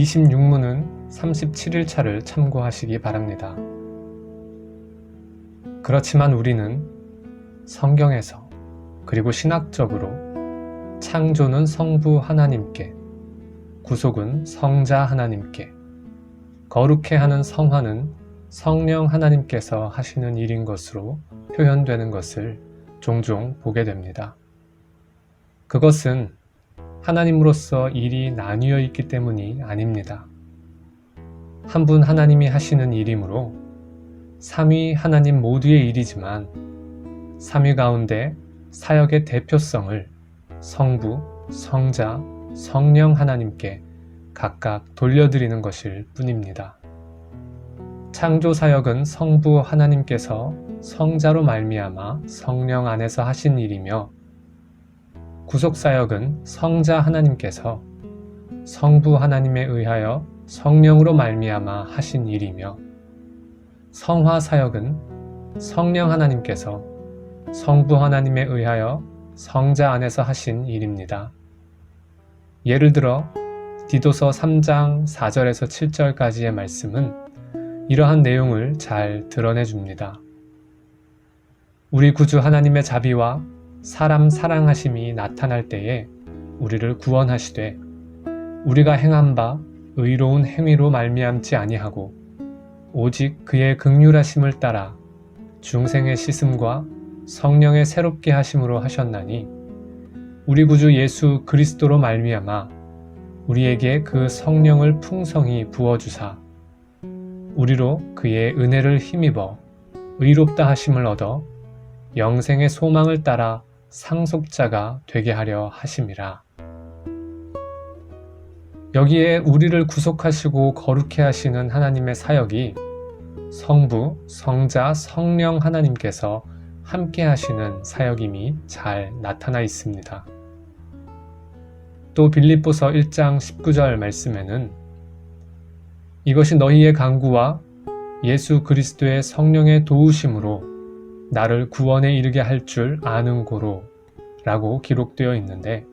26문은 37일차를 참고하시기 바랍니다. 그렇지만 우리는 성경에서 그리고 신학적으로 창조는 성부 하나님께, 구속은 성자 하나님께, 거룩해 하는 성화는 성령 하나님께서 하시는 일인 것으로 표현되는 것을 종종 보게 됩니다. 그것은 하나님으로서 일이 나뉘어 있기 때문이 아닙니다. 한 분 하나님이 하시는 일이므로 삼위 하나님 모두의 일이지만 삼위 가운데 사역의 대표성을 성부, 성자, 성령 하나님께 각각 돌려드리는 것일 뿐입니다. 창조 사역은 성부 하나님께서 성자로 말미암아 성령 안에서 하신 일이며 구속 사역은 성자 하나님께서 성부 하나님에 의하여 성령으로 말미암아 하신 일이며 성화 사역은 성령 하나님께서 성부 하나님에 의하여 성자 안에서 하신 일입니다. 예를 들어 디도서 3장 4절에서 7절까지의 말씀은 이러한 내용을 잘 드러내 줍니다. 우리 구주 하나님의 자비와 사람 사랑하심이 나타날 때에 우리를 구원하시되 우리가 행한 바 의로운 행위로 말미암지 아니하고 오직 그의 극률하심을 따라 중생의 씻음과 성령의 새롭게 하심으로 하셨나니 우리 구주 예수 그리스도로 말미암아 우리에게 그 성령을 풍성히 부어 주사 우리로 그의 은혜를 힘입어 의롭다 하심을 얻어 영생의 소망을 따라 상속자가 되게 하려 하심이라. 여기에 우리를 구속하시고 거룩해 하시는 하나님의 사역이 성부, 성자, 성령 하나님께서 함께 하시는 사역임이 잘 나타나 있습니다. 또 빌립보서 1장 19절 말씀에는 이것이 너희의 강구와 예수 그리스도의 성령의 도우심으로 나를 구원에 이르게 할 줄 아는 고로 라고 기록되어 있는데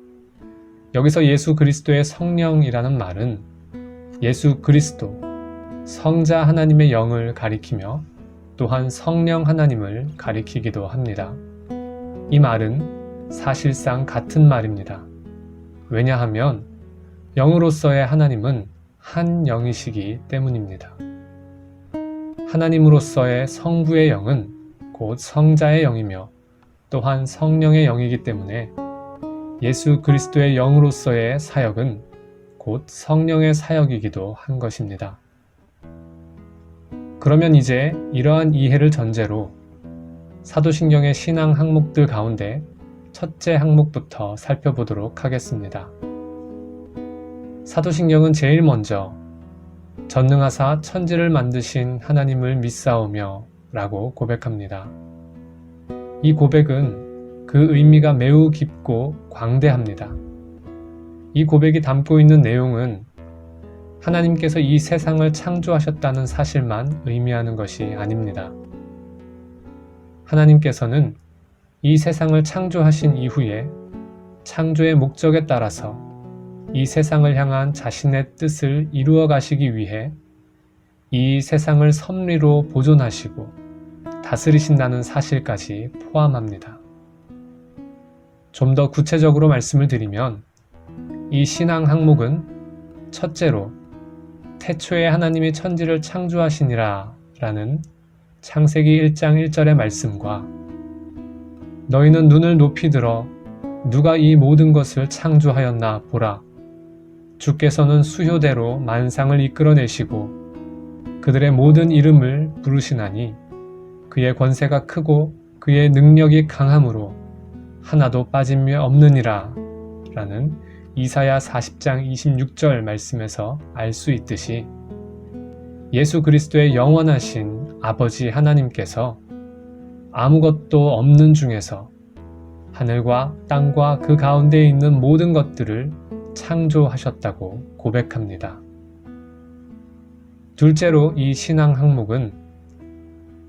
여기서 예수 그리스도의 성령이라는 말은 예수 그리스도, 성자 하나님의 영을 가리키며 또한 성령 하나님을 가리키기도 합니다. 이 말은 사실상 같은 말입니다. 왜냐하면 영으로서의 하나님은 한 영이시기 때문입니다. 하나님으로서의 성부의 영은 곧 성자의 영이며 또한 성령의 영이기 때문에 예수 그리스도의 영으로서의 사역은 곧 성령의 사역이기도 한 것입니다. 그러면 이제 이러한 이해를 전제로 사도신경의 신앙 항목들 가운데 첫째 항목부터 살펴보도록 하겠습니다. 사도신경은 제일 먼저 전능하사 천지를 만드신 하나님을 믿사오며 라고 고백합니다. 이 고백은 그 의미가 매우 깊고 광대합니다. 이 고백이 담고 있는 내용은 하나님께서 이 세상을 창조하셨다는 사실만 의미하는 것이 아닙니다. 하나님께서는 이 세상을 창조하신 이후에 창조의 목적에 따라서 이 세상을 향한 자신의 뜻을 이루어 가시기 위해 이 세상을 섭리로 보존하시고 다스리신다는 사실까지 포함합니다. 좀 더 구체적으로 말씀을 드리면 이 신앙 항목은 첫째로 태초에 하나님이 천지를 창조하시니라 라는 창세기 1장 1절의 말씀과 너희는 눈을 높이 들어 누가 이 모든 것을 창조하였나 보라. 주께서는 수효대로 만상을 이끌어내시고 그들의 모든 이름을 부르시나니 그의 권세가 크고 그의 능력이 강함으로 하나도 빠짐이 없느니라 라는 이사야 40장 26절 말씀에서 알 수 있듯이 예수 그리스도의 영원하신 아버지 하나님께서 아무것도 없는 중에서 하늘과 땅과 그 가운데에 있는 모든 것들을 창조하셨다고 고백합니다. 둘째로 이 신앙 항목은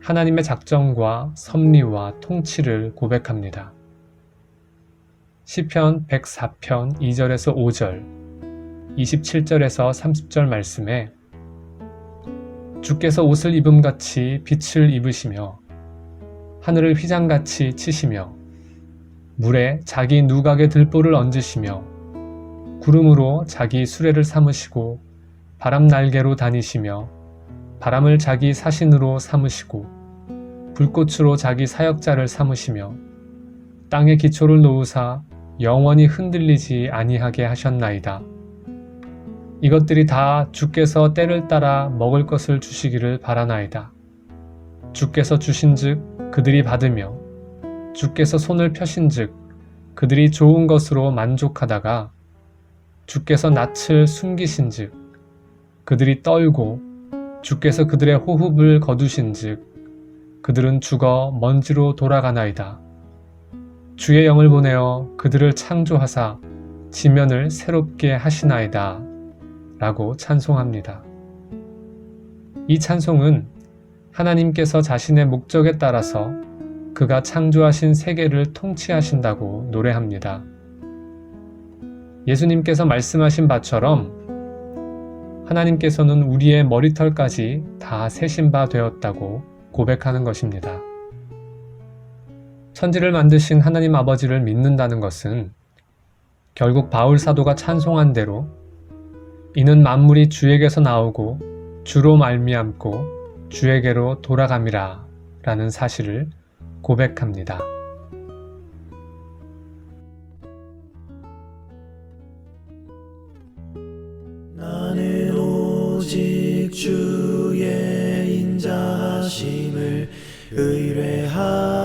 하나님의 작정과 섭리와 통치를 고백합니다. 시편 104편 2절에서 5절 27절에서 30절 말씀에 주께서 옷을 입음 같이 빛을 입으시며 하늘을 휘장같이 치시며 물에 자기 누각의 들보를 얹으시며 구름으로 자기 수레를 삼으시고 바람 날개로 다니시며 바람을 자기 사신으로 삼으시고 불꽃으로 자기 사역자를 삼으시며 땅에 기초를 놓으사 영원히 흔들리지 아니하게 하셨나이다. 이것들이 다 주께서 때를 따라 먹을 것을 주시기를 바라나이다. 주께서 주신즉 그들이 받으며 주께서 손을 펴신즉 그들이 좋은 것으로 만족하다가 주께서 낯을 숨기신즉 그들이 떨고 주께서 그들의 호흡을 거두신즉 그들은 죽어 먼지로 돌아가나이다. 주의 영을 보내어 그들을 창조하사 지면을 새롭게 하시나이다. 라고 찬송합니다. 이 찬송은 하나님께서 자신의 목적에 따라서 그가 창조하신 세계를 통치하신다고 노래합니다. 예수님께서 말씀하신 바처럼 하나님께서는 우리의 머리털까지 다 세신 바 되었다고 고백하는 것입니다. 천지를 만드신 하나님 아버지를 믿는다는 것은 결국 바울 사도가 찬송한 대로 이는 만물이 주에게서 나오고 주로 말미암고 주에게로 돌아감이라 라는 사실을 고백합니다. 주의 인자하심을 의뢰하